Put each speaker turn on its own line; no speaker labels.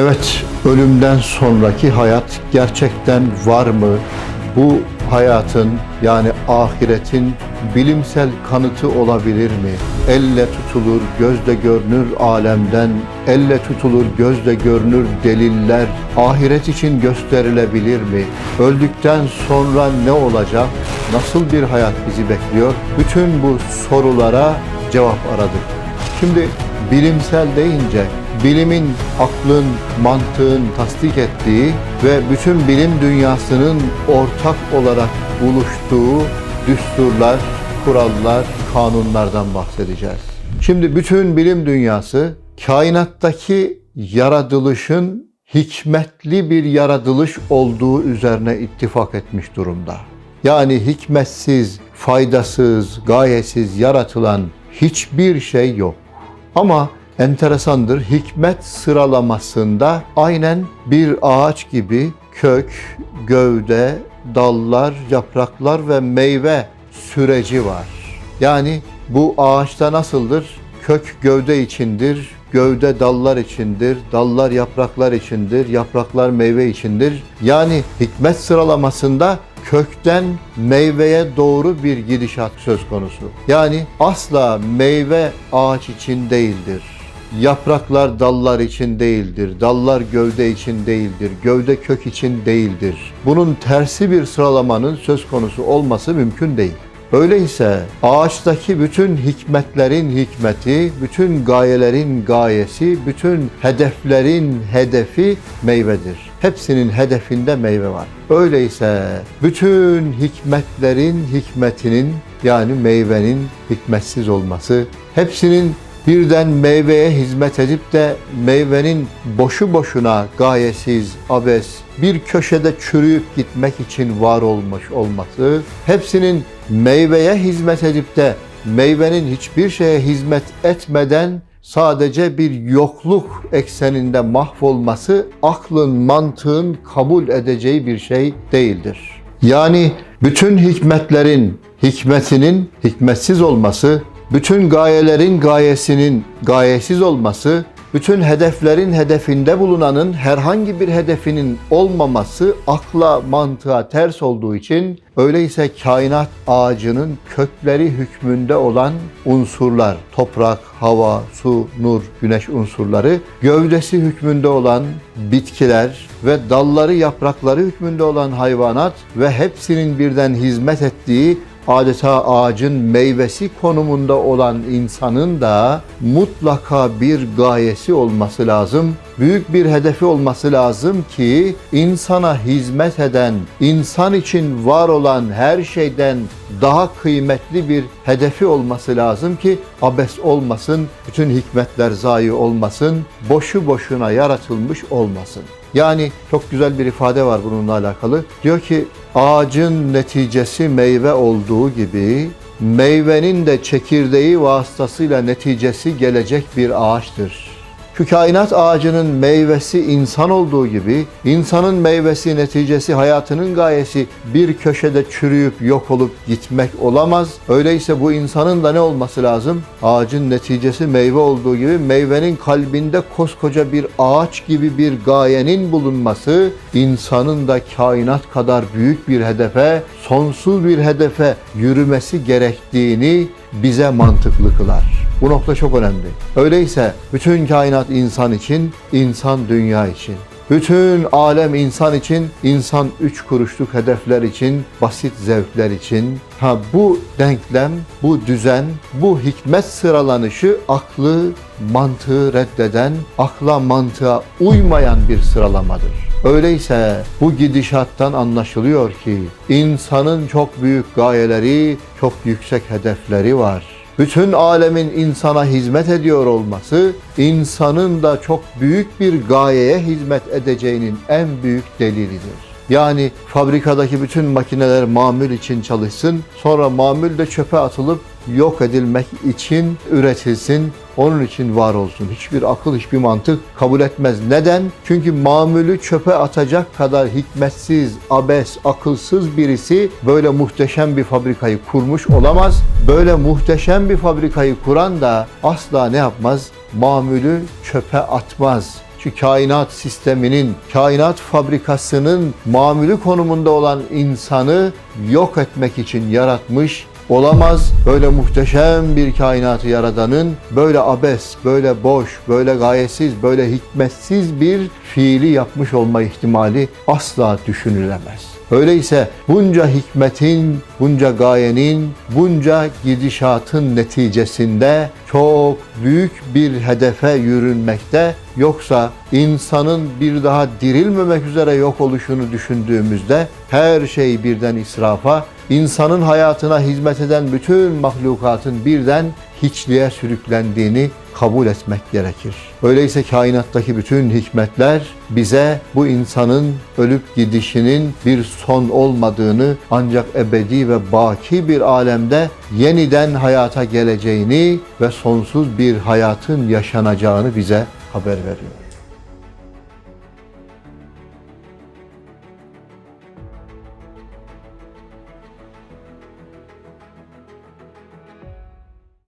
Evet, ölümden sonraki hayat gerçekten var mı? Bu hayatın yani ahiretin bilimsel kanıtı olabilir mi? Elle tutulur, gözle görünür alemden, elle tutulur, gözle görünür deliller ahiret için gösterilebilir mi? Öldükten sonra ne olacak? Nasıl bir hayat bizi bekliyor? Bütün bu sorulara cevap aradık. Şimdi bilimsel deyince bilimin, aklın, mantığın tasdik ettiği ve bütün bilim dünyasının ortak olarak buluştuğu düsturlar, kurallar, kanunlardan bahsedeceğiz. Şimdi bütün bilim dünyası kainattaki yaratılışın hikmetli bir yaratılış olduğu üzerine ittifak etmiş durumda. Yani hikmetsiz, faydasız, gayesiz yaratılan hiçbir şey yok. Ama enteresandır hikmet sıralamasında aynen bir ağaç gibi kök, gövde, dallar, yapraklar ve meyve süreci var. Yani bu ağaçta nasıldır? Kök gövde içindir, gövde dallar içindir, dallar yapraklar içindir, yapraklar meyve içindir. Yani hikmet sıralamasında kökten meyveye doğru bir gidişat söz konusu. Yani asla meyve ağaç için değildir. Yapraklar dallar için değildir, dallar gövde için değildir, gövde kök için değildir. Bunun tersi bir sıralamanın söz konusu olması mümkün değil. Öyleyse ağaçtaki bütün hikmetlerin hikmeti, bütün gayelerin gayesi, bütün hedeflerin hedefi meyvedir. Hepsinin hedefinde meyve var. Öyleyse bütün hikmetlerin hikmetinin yani meyvenin hikmetsiz olması, hepsinin birden meyveye hizmet edip de meyvenin boşu boşuna gayesiz, abes, bir köşede çürüyüp gitmek için var olmuş olması, hepsinin meyveye hizmet edip de meyvenin hiçbir şeye hizmet etmeden sadece bir yokluk ekseninde mahvolması aklın, mantığın kabul edeceği bir şey değildir. Yani bütün hikmetlerin hikmetinin hikmetsiz olması, bütün gayelerin gayesinin gayesiz olması, bütün hedeflerin hedefinde bulunanın herhangi bir hedefinin olmaması akla, mantığa ters olduğu için öyleyse kainat ağacının kökleri hükmünde olan unsurlar, toprak, hava, su, nur, güneş unsurları, gövdesi hükmünde olan bitkiler ve dalları, yaprakları hükmünde olan hayvanat ve hepsinin birden hizmet ettiği adeta ağacın meyvesi konumunda olan insanın da mutlaka bir gayesi olması lazım. Büyük bir hedefi olması lazım ki insana hizmet eden, insan için var olan her şeyden daha kıymetli bir hedefi olması lazım ki abes olmasın, bütün hikmetler zayi olmasın, boşu boşuna yaratılmış olmasın. Yani çok güzel bir ifade var bununla alakalı. Diyor ki ağacın neticesi meyve olduğu gibi meyvenin de çekirdeği vasıtasıyla neticesi gelecek bir ağaçtır. Şu kainat ağacının meyvesi insan olduğu gibi insanın meyvesi neticesi hayatının gayesi bir köşede çürüyüp yok olup gitmek olamaz. Öyleyse bu insanın da ne olması lazım? Ağacın neticesi meyve olduğu gibi meyvenin kalbinde koskoca bir ağaç gibi bir gayenin bulunması insanın da kainat kadar büyük bir hedefe, sonsuz bir hedefe yürümesi gerektiğini bize mantıklı kılar. Bu nokta çok önemli. Öyleyse bütün kainat insan için, insan dünya için. Bütün alem insan için, insan üç kuruşluk hedefler için, basit zevkler için. Ha bu denklem, bu düzen, bu hikmet sıralanışı aklı, mantığı reddeden, akla mantığa uymayan bir sıralamadır. Öyleyse bu gidişattan anlaşılıyor ki insanın çok büyük gayeleri, çok yüksek hedefleri var bütün alemin insana hizmet ediyor olması, insanın da çok büyük bir gayeye hizmet edeceğinin en büyük delilidir. Yani fabrikadaki bütün makineler mamül için çalışsın, sonra mamül de çöpe atılıp yok edilmek için üretilsin, onun için var olsun. Hiçbir akıl, hiçbir mantık kabul etmez. Neden? Çünkü mamülü çöpe atacak kadar hikmetsiz, abes, akılsız birisi böyle muhteşem bir fabrikayı kurmuş olamaz. Böyle muhteşem bir fabrikayı kuran da asla ne yapmaz? Mamülü çöpe atmaz. şu kainat sisteminin, kainat fabrikasının mamülü konumunda olan insanı yok etmek için yaratmış olamaz. Böyle muhteşem bir kainatı yaradanın böyle abes, böyle boş, böyle gayesiz, böyle hikmetsiz bir fiili yapmış olma ihtimali asla düşünülemez. Öyleyse bunca hikmetin, bunca gayenin, bunca gidişatın neticesinde çok büyük bir hedefe yürünmekte. Yoksa insanın bir daha dirilmemek üzere yok oluşunu düşündüğümüzde her şey birden israfa, insanın hayatına hizmet eden bütün mahlukatın birden hiçliğe sürüklendiğini kabul etmek gerekir. Öyleyse kainattaki bütün hikmetler bize bu insanın ölüp gidişinin bir son olmadığını ancak ebedi ve baki bir alemde yeniden hayata geleceğini ve sonsuz bir hayatın yaşanacağını bize haber veriyor.